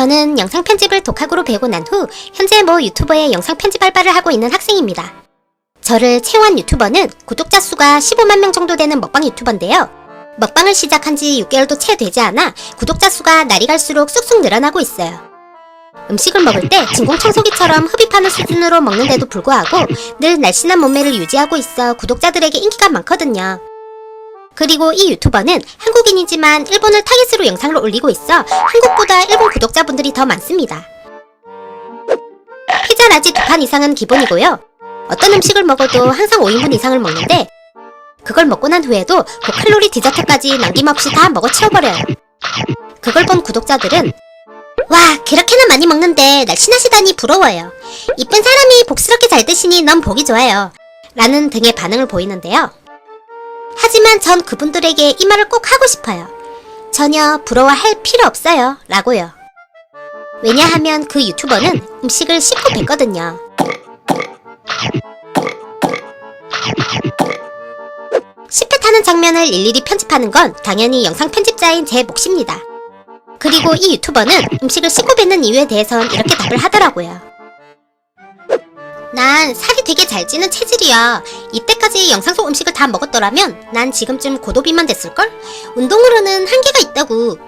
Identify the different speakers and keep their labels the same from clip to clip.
Speaker 1: 저는 영상 편집을 독학으로 배우고 난 후 현재 모 유튜버의 영상 편집 알바를 하고 있는 학생입니다. 저를 채용한 유튜버는 구독자 수가 15만 명 정도 되는 먹방 유튜버인데요. 먹방을 시작한 지 6개월도 채 되지 않아 구독자 수가 날이 갈수록 쑥쑥 늘어나고 있어요. 음식을 먹을 때 진공청소기처럼 흡입하는 수준으로 먹는데도 불구하고 늘 날씬한 몸매를 유지하고 있어 구독자들에게 인기가 많거든요. 그리고 이 유튜버는 한국인이지만 일본을 타깃으로 영상을 올리고 있어 한국보다 일본 구독자분들이 더 많습니다. 피자 라지 두 판 이상은 기본이고요. 어떤 음식을 먹어도 항상 5인분 이상을 먹는데 그걸 먹고 난 후에도 고칼로리 디저트까지 남김없이 다 먹어 치워버려요. 그걸 본 구독자들은 와 그렇게나 많이 먹는데 날씬하시다니 부러워요. 이쁜 사람이 복스럽게 잘 드시니 넌 보기 좋아요. 라는 등의 반응을 보이는데요. 하지만 전 그분들에게 이 말을 꼭 하고 싶어요. 전혀 부러워할 필요 없어요. 라고요. 왜냐하면 그 유튜버는 음식을 씹고 뱉거든요. 씹에 타는 장면을 일일이 편집하는 건 당연히 영상 편집자인 제 몫입니다. 그리고 이 유튜버는 음식을 씹고 뱉는 이유에 대해선 이렇게 답을 하더라고요. 난 살이 되게 잘 찌는 체질이야. 이때까지 영상 속 음식을 다 먹었더라면 난 지금쯤 고도비만 됐을걸? 운동으로는 한계가 있다고.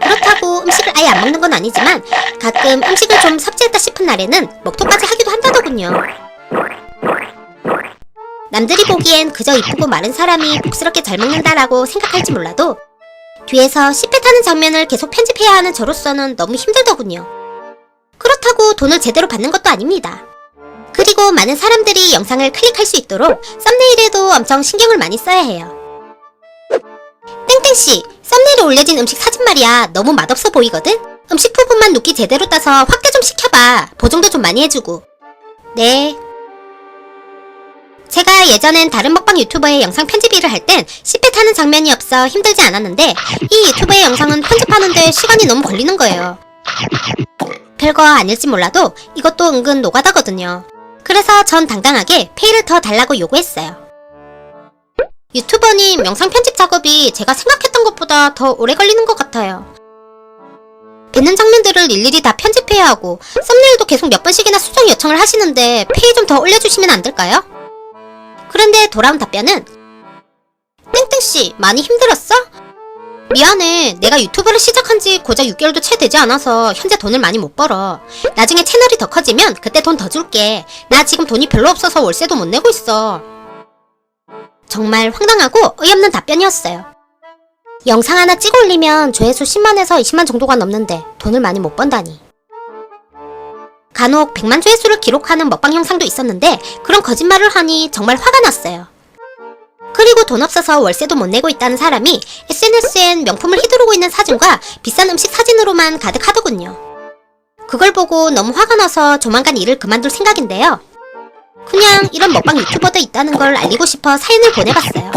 Speaker 1: 그렇다고 음식을 아예 안 먹는 건 아니지만 가끔 음식을 좀 섭취했다 싶은 날에는 먹토까지 하기도 한다더군요. 남들이 보기엔 그저 이쁘고 마른 사람이 복스럽게 잘 먹는다라고 생각할지 몰라도 뒤에서 씹에 타는 장면을 계속 편집해야 하는 저로서는 너무 힘들더군요. 그렇다고 돈을 제대로 받는 것도 아닙니다. 그리고 많은 사람들이 영상을 클릭할 수 있도록 썸네일에도 엄청 신경을 많이 써야 해요. 땡땡씨, 썸네일에 올려진 음식 사진 말이야. 너무 맛없어 보이거든? 음식 부분만 눕기 제대로 따서 확대 좀 시켜봐. 보정도 좀 많이 해주고. 네. 제가 예전엔 다른 먹방 유튜버의 영상 편집 일을 할 땐 씹에 타는 장면이 없어 힘들지 않았는데 이 유튜버의 영상은 편집하는데 시간이 너무 걸리는 거예요. 별거 아닐지 몰라도 이것도 은근 노가다거든요. 그래서 전 당당하게 페이를 더 달라고 요구했어요. 유튜버님 영상 편집 작업이 제가 생각했던 것보다 더 오래 걸리는 것 같아요. 뱉는 장면들을 일일이 다 편집해야 하고 썸네일도 계속 몇 번씩이나 수정 요청을 하시는데 페이 좀 더 올려주시면 안 될까요? 그런데 돌아온 답변은 땡땡씨 많이 힘들었어? 미안해. 내가 유튜브를 시작한 지 고작 6개월도 채 되지 않아서 현재 돈을 많이 못 벌어. 나중에 채널이 더 커지면 그때 돈 더 줄게. 나 지금 돈이 별로 없어서 월세도 못 내고 있어. 정말 황당하고 어이없는 답변이었어요. 영상 하나 찍어 올리면 조회수 10만에서 20만 정도가 넘는데 돈을 많이 못 번다니. 간혹 100만 조회수를 기록하는 먹방 영상도 있었는데 그런 거짓말을 하니 정말 화가 났어요. 그리고 돈 없어서 월세도 못 내고 있다는 사람이 SNS엔 명품을 휘두르고 있는 사진과 비싼 음식 사진으로만 가득하더군요. 그걸 보고 너무 화가 나서 조만간 일을 그만둘 생각인데요. 그냥 이런 먹방 유튜버도 있다는 걸 알리고 싶어 사연을 보내봤어요.